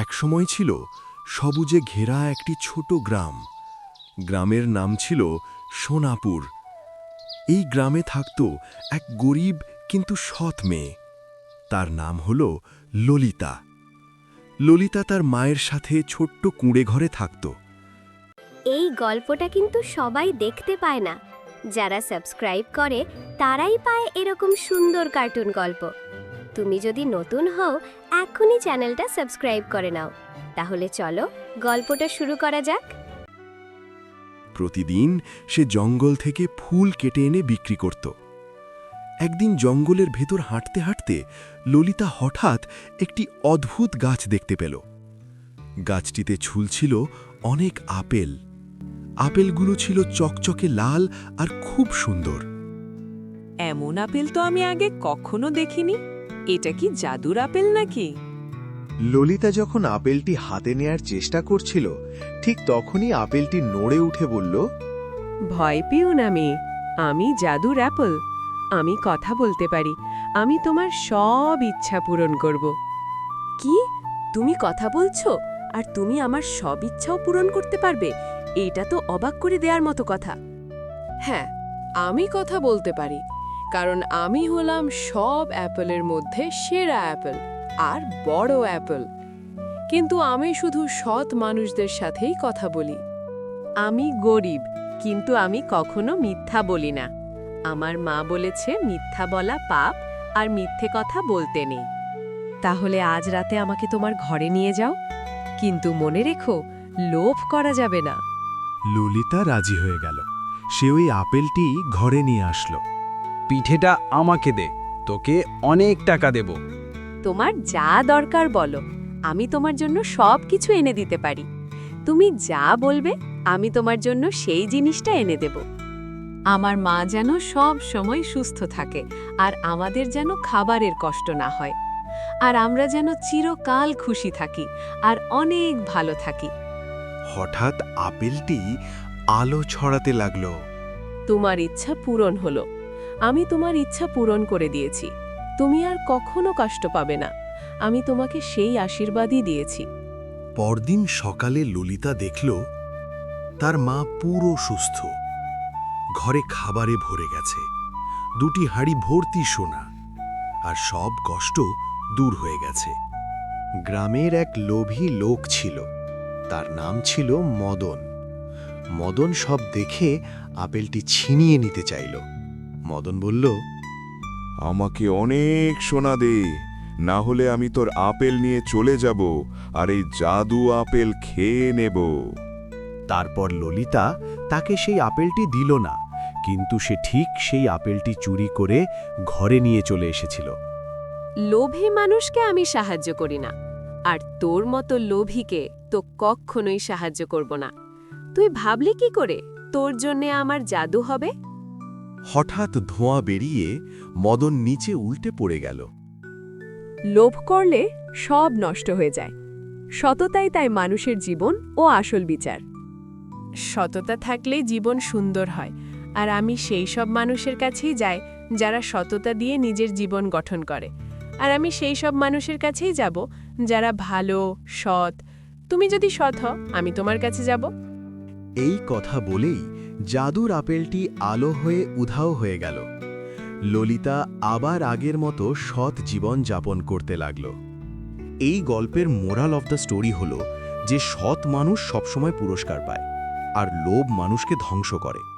একসময় ছিল সবুজে ঘেরা একটি ছোট গ্রাম। গ্রামের নাম ছিল সোনাপুর। এই গ্রামে থাকত এক গরিব কিন্তু সৎ মেয়ে। তার নাম হল ললিতা। ললিতা তার মায়ের সাথে ছোট্ট কুঁড়ে ঘরে থাকত। এই গল্পটা কিন্তু সবাই দেখতে পায় না। যারা সাবস্ক্রাইব করে তারাই পায় এরকম সুন্দর কার্টুন গল্প। তুমি যদি নতুন হও এখনই চ্যানেলটা সাবস্ক্রাইব করে নাও। তাহলে চলো গল্পটা শুরু করা যাক। প্রতিদিন সে জঙ্গল থেকে ফুল কেটে এনে বিক্রি করত। একদিন জঙ্গলের ভেতর হাঁটতে হাঁটতে ললিতা হঠাৎ একটি অদ্ভুত গাছ দেখতে পেল। গাছটিতে ঝুলছিল অনেক আপেল। আপেলগুলো ছিল চকচকে লাল আর খুব সুন্দর। এমন আপেল তো আমি আগে কখনো দেখিনি। এটা কি জাদুর আপেল নাকি? ললিতা যখন আপেলটি হাতে নেয়ার চেষ্টা করছিল ঠিক তখনই আপেলটি নড়ে উঠে বলল ভয় পেও না মেয়ে আমি জাদুর অ্যাপল। আমি কথা বলতে পারি আমি তোমার সব ইচ্ছা পূরণ করব। কি? তুমি কথা বলছো? আর তুমি আমার সব ইচ্ছাও পূরণ করতে পারবে? এটা তো অবাক করে দেওয়ার মতো কথা। হ্যাঁ আমি কথা বলতে পারি। কারণ আমি হলাম সব অ্যাপেলের মধ্যে সেরা অ্যাপেল আর বড় অ্যাপেল। কিন্তু আমি শুধু সৎ মানুষদের সাথেই কথা বলি। আমি গরিব, কিন্তু আমি কখনো মিথ্যা বলি না। আমার মা বলেছে, মিথ্যা বলা পাপ আর মিথ্যে কথা বলতে নেই। তাহলে আজ রাতে আমাকে তোমার ঘরে নিয়ে যাও। কিন্তু মনে রেখো, লোভ করা যাবে না। ললিতা রাজি হয়ে গেল। সে ওই আপেলটি ঘরে নিয়ে আসলো। পিঠেটা আমাকে দে তোকে অনেক টাকা দেব। তোমার যা দরকার বলো আমি তোমার জন্য সব কিছু এনে দিতে পারি। তুমি যা বলবে আমি তোমার জন্য সেই জিনিসটা এনে দেব। আমার মা যেন সব সময় সুস্থ থাকে আর আমাদের যেন খাবারের কষ্ট না হয়। আর আমরা যেন চিরকাল খুশি থাকি আর অনেক ভালো থাকি। হঠাৎ আপেলটি আলো ছড়াতে লাগল। তোমার ইচ্ছা পূরণ হলো। আমি তোমার ইচ্ছা পূরণ করে দিয়েছি। তুমি আর কখনো কষ্ট পাবে না। আমি তোমাকে সেই আশীর্বাদই দিয়েছি। পরদিন সকালে ললিতা দেখল, তার মা পুরো সুস্থ। ঘরে খাবারে ভরে গেছে। দুটি হাঁড়ি ভর্তি সোনা। আর সব কষ্ট দূর হয়ে গেছে। গ্রামের এক লোভী লোক ছিল। তার নাম ছিল মদন। মদন সব দেখে আপেলটি ছিনিয়ে নিতে চাইল। মদন বলল আমাকে অনেক সোনা দে না হলে আমি তোর আপেল নিয়ে চলে যাব আর এই জাদু আপেল খেয়ে নেব। তারপর ললিতা তাকে সেই আপেলটি দিল না কিন্তু সে ঠিক সেই আপেলটি চুরি করে ঘরে নিয়ে চলে এসেছিল। লোভী মানুষকে আমি সাহায্য করি না আর তোর মতো লোভীকে তো কখনোই সাহায্য করব না। তুই ভাবলি কি করে? তোর জন্যে আমার জাদু হবে? হঠাৎ ধোঁয়া বেরিয়ে মদন নিচে উল্টে পড়ে গেল। লোভ করলে সব নষ্ট হয়ে যায়। সততাই তাই মানুষের জীবন ও আসল বিচার। সততা থাকলেই জীবন সুন্দর হয় আর আমি সেই সব মানুষের কাছেই যাই যারা সততা দিয়ে নিজের জীবন গঠন করে। আর আমি সেই সব মানুষের কাছেই যাব যারা ভালো সৎ। তুমি যদি সৎ হও আমি তোমার কাছে যাব। এই কথা বলেই জাদুর আপেলটি আলো হয়ে উধাও হয়ে গেল। ললিতা আবার আগের মতো সৎ জীবন যাপন করতে লাগল। এই গল্পের মোরাল অফ দ্য স্টোরি হল যে সৎ মানুষ সবসময় পুরস্কার পায়, আর লোভ মানুষকে ধ্বংস করে।